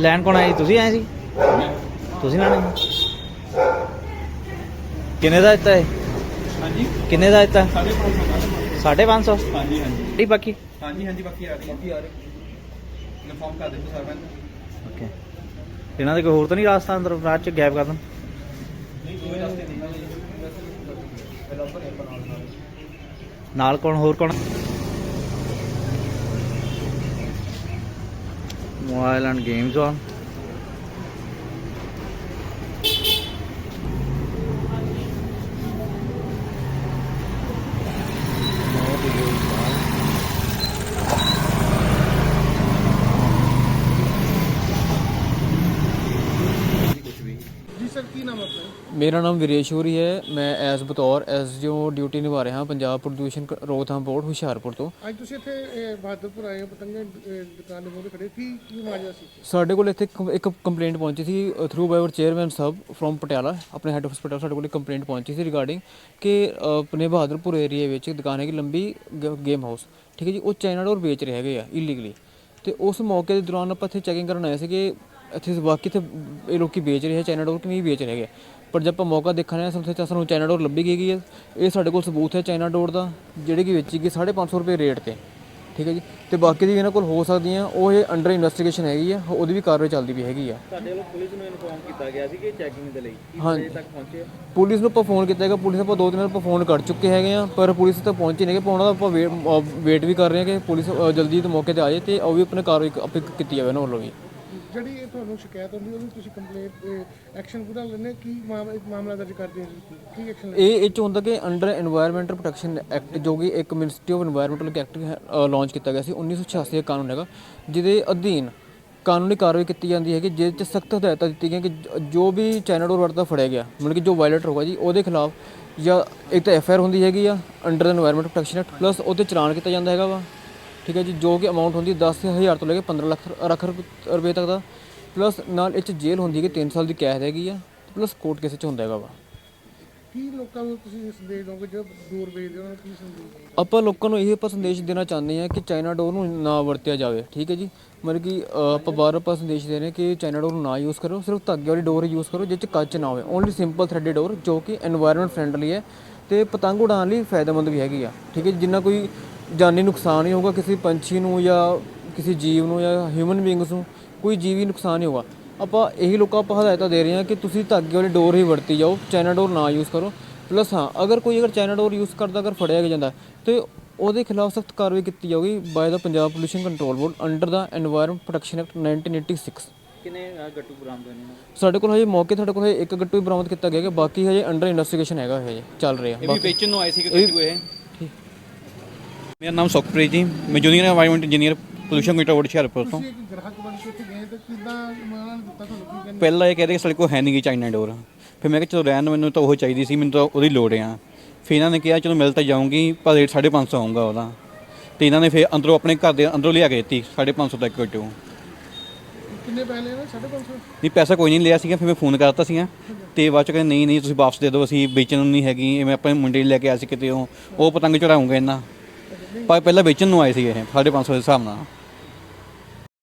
ਲੈਣ ਕੌਣ ਆਇਆ ਜੀ? ਤੁਸੀਂ ਆਏ ਸੀ? ਤੁਸੀਂ ਲੈਣੇ ਸੀ? ਕਿੰਨੇ ਦਾ ਦਿੱਤਾ ਇਹ? ਹਾਂਜੀ। ਕਿੰਨੇ ਦਾ ਦਿੱਤਾ? 550 550 ਹਾਂਜੀ ਹਾਂਜੀ। ਇਹ ਬਾਕੀ? ਹਾਂਜੀ ਹਾਂਜੀ ਬਾਕੀ ਆ ਰਹੀ ਬਾਕੀ ਆ ਰਹੀ ਇਨਫਾਰਮ ਕਰ ਦਿੱਤਾ ਸਾਰਾ ਨਹੀਂ ਓਕੇ। ਇਹਨਾਂ ਦੇ ਕੋਈ ਹੋਰ ਤਾਂ ਨਹੀਂ ਰਾਸਤਾ ਅੰਦਰ ਰਾਤ ਚ ਗੈਪ ਕਰ ਦੇਣ? ਕੋਈ ਰਸਤੇ ਨਹੀਂ ਨਾਲ ਕੌਣ ਹੋਰ ਕੌਣ? Mobile and games on sir ਕੀ ਨਾਮ ਆਪਣਾ? ਮੇਰਾ ਨਾਮ ਵਿਰੇਸ਼ਵਰੀ ਹੈ। ਮੈਂ ਐਸ ਬਤੌਰ ਐਸ ਜੋ ਡਿਊਟੀ ਨਿਭਾ ਰਿਹਾ ਹਾਂ ਪੰਜਾਬ ਪ੍ਰਦੂਸ਼ਣ ਕ- ਰੋਕਥਾਮ ਬੋਰਡ ਹੁਸ਼ਿਆਰਪੁਰ ਤੋਂ। ਅੱਜ ਤੁਸੀਂ ਇੱਥੇ ਇਹ, ਬਹਾਦਰਪੁਰ ਆਏ ਹੋ ਪਤੰਗਾ ਦੁਕਾਨ ਦੇ ਮੂਹਰੇ ਖੜੇ ਕੀ ਕੀ ਮਾਜਾ ਸੀ? ਸਾਡੇ ਕੋਲ ਇੱਥੇ ਇੱਕ- ਇੱਕ ਕੰਪਲੇਂਟ ਪਹੁੰਚੀ ਸੀ through by our chairman sahib from Patiala ਆਪਣੇ ਹੈੱਡ ਹਸਪੀਟਲ ਸਾਡੇ ਕੋਲ ਇੱਕ ਕੰਪਲੇਂਟ ਪਹੁੰਚੀ ਸੀ ਰਿਗਾਰਡਿੰਗ ਕਿ ਅ, ਆਪਣੇ ਬਹਾਦਰਪੁਰ ਏਰੀਆ ਵਿੱਚ ਇੱਕ ਦੁਕਾਨ ਹੈਗੀ ਲੰਬੀ ਗੇਮ ਹਾਊਸ ਠੀਕ ਹੈ ਜੀ ਉਹ ਚਾਈਨਾ ਡੋਰ ਵੇਚ ਰਹੇ ਹੈਗੇ ਆ ਇਲੀਗਲੀ ਤੇ ਉਸ ਮੌਕੇ ਦੇ ਦੌਰਾਨ ਆਪਾਂ ਇੱਥੇ ਚੈਕਿੰਗ ਕਰਨ ਆਏ ਸੀਗੇ ਇੱਥੇ ਬਾਕੀ ਇੱਥੇ ਇਹ ਲੋਕੀ ਵੇਚ ਰਹੇ ਹੈ ਚਾਈਨਾ ਡੋਰ ਕਿ ਨਹੀਂ ਵੇਚ ਰਹੇ ਹੈਗੇ ਪਰ ਜਦ ਆਪਾਂ ਮੌਕਾ ਦੇਖਣ ਆਏ ਸਾਨੂੰ ਸਾਨੂੰ ਚਾਈਨਾ ਡੋਰ ਲੱਭੀ ਗਈ ਹੈ ਇਹ ਸਾਡੇ ਕੋਲ ਸਬੂਤ ਹੈ ਚਾਈਨਾ ਡੋਰ ਦਾ ਜਿਹੜੀ ਕਿ ਵੇਚੀ ਗਈ 550 ਰੁਪਏ ਰੇਟ ਤੇ। ਠੀਕ ਹੈ ਜੀ? ਤੇ ਬਾਕੀ ਦੀ ਇਹਨਾਂ ਕੋਲ ਹੋ ਸਕਦੀਆਂ ਉਹ ਇਹ ਅੰਡਰ ਇਨਵੈਸਟੀਗੇਸ਼ਨ ਹੈਗੀ ਆ ਉਹਦੀ ਵੀ ਕਾਰਵਾਈ ਚੱਲਦੀ ਵੀ ਹੈਗੀ ਆ। ਸਾਡੇ ਵੱਲੋਂ ਪੁਲਿਸ ਨੂੰ ਇਨਫੋਰਮ ਕੀਤਾ ਗਿਆ ਸੀ ਕਿ ਚੈਕਿੰਗ ਦੇ ਲਈ ਹਾਂਜੀ। ਤੱਕ ਪਹੁੰਚੇ? ਪੁਲਿਸ ਨੂੰ ਆਪਾਂ ਫੋਨ ਕੀਤਾ ਹੈਗਾ ਪੁਲਿਸ ਆਪਾਂ ਦੋ ਦਿਨ ਆਪਾਂ ਫੋਨ ਕਰ ਚੁੱਕੇ ਹੈਗੇ ਆ ਪਰ ਪੁਲਿਸ ਤੱਕ ਪਹੁੰਚੀ ਨਹੀਂ ਕਿ ਉਹਨਾਂ ਦਾ ਆਪਾਂ ਵੇਟ ਵੀ ਕਰ ਰਹੇ ਹਾਂ ਕਿ ਪੁਲਿਸ ਜਲਦੀ ਤੋਂ ਮੌਕੇ ਤੇ ਆ ਜਾਏ ਤੇ ਉਹ ਵੀ ਆਪਣੇ ਕਾਰਵਾਈ ਕੀਤੀ ਜਾਵੇ ਉਹਨਾਂ ਵੱਲੋਂ ਵੀ। ਜਿਹੜੀ ਇਹ ਤੁਹਾਨੂੰ ਸ਼ਿਕਾਇਤ ਹੁੰਦੀ ਉਹਨੂੰ ਤੁਸੀਂ ਕੰਪਲੇਂਟ ਐਕਸ਼ਨ ਪੂਰਾ ਲੈਣੇ ਕੀ ਮਾਮਲਾ ਦਰਜ ਕਰਦੇ ਹੋ ਕੀ ਐਕਸ਼ਨ ਇਹ ਇਹ ਚ ਹੁੰਦਾ ਕਿ ਅੰਡਰ এনवायरमेंटਲ ਪ੍ਰੋਟੈਕਸ਼ਨ ਐਕਟ ਜੋ ਕਿ ਇੱਕ ministry of environmental act launch ਕੀਤਾ ਗਿਆ ਸੀ 1986 ਦਾ ਕਾਨੂੰਨ ਹੈਗਾ, ਜਿਹਦੇ ਅਧੀਨ ਕਾਨੂੰਨੀ ਕਾਰਵਾਈ ਕੀਤੀ ਜਾਂਦੀ ਹੈ ਕਿ ਜਿਹਦੇ ਚ ਸਖਤ ਹਦਾਇਤਾਂ ਦਿੱਤੀਆਂ ਕਿ ਜੋ ਵੀ ਚੈਨਲ ਡੋਰ ਵਰਤਾ ਫੜਿਆ ਗਿਆ, ਮਤਲਬ ਕਿ ਜੋ ਵਾਇਲੇਟਰ ਹੋਗਾ ਜੀ, ਉਹਦੇ ਖਿਲਾਫ ਜਾਂ ਇੱਕ ਤਾਂ ਐਫ ਆਈ ਆਰ ਹੁੰਦੀ ਹੈਗੀ ਆ under environmental protection act plus ਉਹਤੇ ਚਲਾਨ ਕੀਤਾ ਜਾਂਦਾ ਹੈਗਾ ਵਾ। ਠੀਕ ਹੈ ਜੀ ਜੋ ਕਿ ਅਮਾਉਂਟ ਹੁੰਦੀ 10000 ਤੋਂ ਲੈ ਕੇ 15 ਲੱਖ ਲੱਖ ਰੁਪਏ ਤੱਕ ਦਾ। ਪਲੱਸ ਨਾਲ ਇਹ ਚ ਜੇਲ੍ਹ ਹੁੰਦੀ ਕਿ 3 ਸਾਲ ਦੀ ਕੈਦ ਹੈਗੀ ਆ ਪਲੱਸ ਕੋਰਟ ਕੇਸ ਚ ਹੁੰਦਾ ਹੈਗਾ ਵਾ। ਕੀ ਲੋਕਾਂ ਨੂੰ ਤੁਸੀਂ ਸੰਦੇਸ਼ ਦੋਗੇ ਜੋ ਦੂਰ ਵੇਚਦੇ ਉਹਨਾਂ ਕੀ ਸੰਦੇਸ਼ ਆਪਾਂ ਲੋਕਾਂ ਨੂੰ ਇਹ ਆਪਾਂ ਸੰਦੇਸ਼ ਦੇਣਾ ਚਾਹੁੰਦੇ ਹਾਂ ਕਿ ਚਾਈਨਾ ਡੋਰ ਨੂੰ ਨਾ ਵਰਤਿਆ ਜਾਵੇ ਠੀਕ ਹੈ ਜੀ? ਮਤਲਬ ਕਿ ਆਪਾਂ ਬਾਰ ਆਪਾਂ ਸੰਦੇਸ਼ ਦੇ ਰਹੇ ਕਿ ਚਾਈਨਾ ਡੋਰ ਨੂੰ ਨਾ ਯੂਜ਼ ਕਰੋ ਸਿਰਫ ਧਾਗੇ ਵਾਲੀ ਡੋਰ ਯੂਜ਼ ਕਰੋ ਜਿਸ ਚ ਕੱਚ ਨਾ ਹੋਵੇ। ਓਨਲੀ ਸਿੰਪਲ ਥ੍ਰੈਡਡ ਡੋਰ ਜੋ ਕਿ এনवायरमेंट ਫਰੈਂਡਲੀ ਹੈ ਤੇ ਪਤੰਗ ਉਡਾਉਣ ਲਈ ਫਾਇਦੇਮੰਦ ਵੀ ਹੈਗੀ ਆ ਠੀਕ ਹੈ ਜਿੰਨਾ ਕੋਈ ਜਾਨੀ ਨੁਕਸਾਨ ਹੀ ਹੋਊਗਾ ਕਿਸੇ ਪੰਛੀ ਨੂੰ ਜਾਂ ਕਿਸੇ ਜੀਵ ਨੂੰ ਜਾਂ ਹਿਊਮਨ ਬੀਇੰਗਸ ਨੂੰ ਕੋਈ ਜੀਵੀ ਨੁਕਸਾਨ ਨਹੀਂ ਹੋਗਾ ਆਪਾਂ ਇਹੀ ਲੋਕਾਂ ਆਪਾਂ ਹਦਾਇਤਾਂ ਦੇ ਰਹੇ ਹਾਂ ਕਿ ਤੁਸੀਂ ਧਾਗੇ ਵਾਲੀ ਡੋਰ ਹੀ ਵਰਤੀ ਜਾਓ ਚਾਈਨਾ ਡੋਰ ਨਾ ਯੂਜ਼ ਕਰੋ। ਪਲੱਸ ਹਾਂ ਅਗਰ ਕੋਈ ਅਗਰ ਚਾਈਨਾ ਡੋਰ ਯੂਜ਼ ਕਰਦਾ ਅਗਰ ਫੜਿਆ ਜਾਂਦਾ ਤੇ ਉਹਦੇ ਖਿਲਾਫ ਸਖਤ ਕਾਰਵਾਈ ਕੀਤੀ ਜਾਊਗੀ by the Punjab pollution control board under the environment protection act 1986 ਕਿਨੇ ਗੱਟੂ ਬਰਾਮਦ ਸਾਡੇ ਕੋਲ ਹਜੇ ਮੌਕੇ ਤੁਹਾਡੇ ਕੋਲ ਇੱਕ ਗੱਟੂ ਹੀ ਬਰਾਮਦ ਕੀਤਾ ਗਿਆ ਬਾਕੀ ਹਜੇ ਅੰਡਰ ਇਨਵੈਸਟੀਗੇਸ਼ਨ ਹੈਗਾ ਹਜੇ ਚੱਲ ਰਿਹਾ। ਇਹ ਵੀ ਵੇਚਣ ਨੂੰ ਆਏ ਸੀ ਕਿ ਕਿੱਥੇ ਹੋਏ ਮੇਰਾ ਨਾਮ ਸੁਖਪ੍ਰੀਤ ਜੀ। ਮੈਂ junior environment engineer pollution control board Hoshiarpur ਤੋਂ। ਪਹਿਲਾਂ ਇਹ ਕਹਿੰਦੇ ਕਿ ਸਾਡੇ ਕੋਲ ਹੈ ਨਹੀਂ ਨਹੀਂਗੀ ਚਾਈਨਾ ਡੋਰ। ਫਿਰ ਮੈਂ ਕਿਹਾ ਚਲੋ ਰਹਿਣ ਨੂੰ ਮੈਨੂੰ ਤਾਂ ਉਹ ਚਾਹੀਦੀ ਸੀ ਮੈਨੂੰ ਤਾਂ ਉਹਦੀ ਲੋੜ ਆ। ਫਿਰ ਇਹਨਾਂ ਨੇ ਕਿਹਾ ਚਲੋ ਮਿਲ ਤਾਂ ਜਾਊਂਗੀ ਪਰ ਰੇਟ 550 ਆਊਗਾ ਉਹਦਾ। ਤੇ ਇਹਨਾਂ ਨੇ ਫਿਰ ਅੰਦਰੋਂ ਆਪਣੇ ਘਰ ਦੇ ਅੰਦਰੋਂ ਲਿਆ ਕੇ ਦਿੱਤੀ 550 ਤੱਕ ਕਿਟੋ ਕਿੰਨੇ ਪੈਸੇ ਲਏ 550 ਨਹੀਂ ਪੈਸਾ ਕੋਈ ਨਹੀਂ ਲਿਆ ਸੀਗਾ ਫਿਰ ਮੈਂ ਫੋਨ ਕਰਤਾ ਸੀਗਾ। ਤੇ ਬਾਅਦ ਚ ਕਹਿੰਦੇ ਨਹੀਂ ਨਹੀਂ ਤੁਸੀਂ ਵਾਪਸ ਦੇ ਦਿਓ ਅਸੀਂ ਵੇਚਣ ਨੂੰ ਨਹੀਂ ਹੈਗੀ ਇਹ ਮੈਂ ਆਪਣੇ ਮੁੰਡੇ ਨੂੰ ਲੈ ਕੇ ਆਇਆ ਸੀ ਕਿਤੇ ਉਹ। ਉਹ ਪਤੰਗ ਚੜਾਉਂਗੇ ਇਹਨਾਂ। ਪਰ ਪਹਿਲਾਂ ਵੇਚਣ ਨੂੰ ਆਏ ਸੀ ਇਹ 550 ਦੇ ਹਿਸਾਬ ਨਾਲ।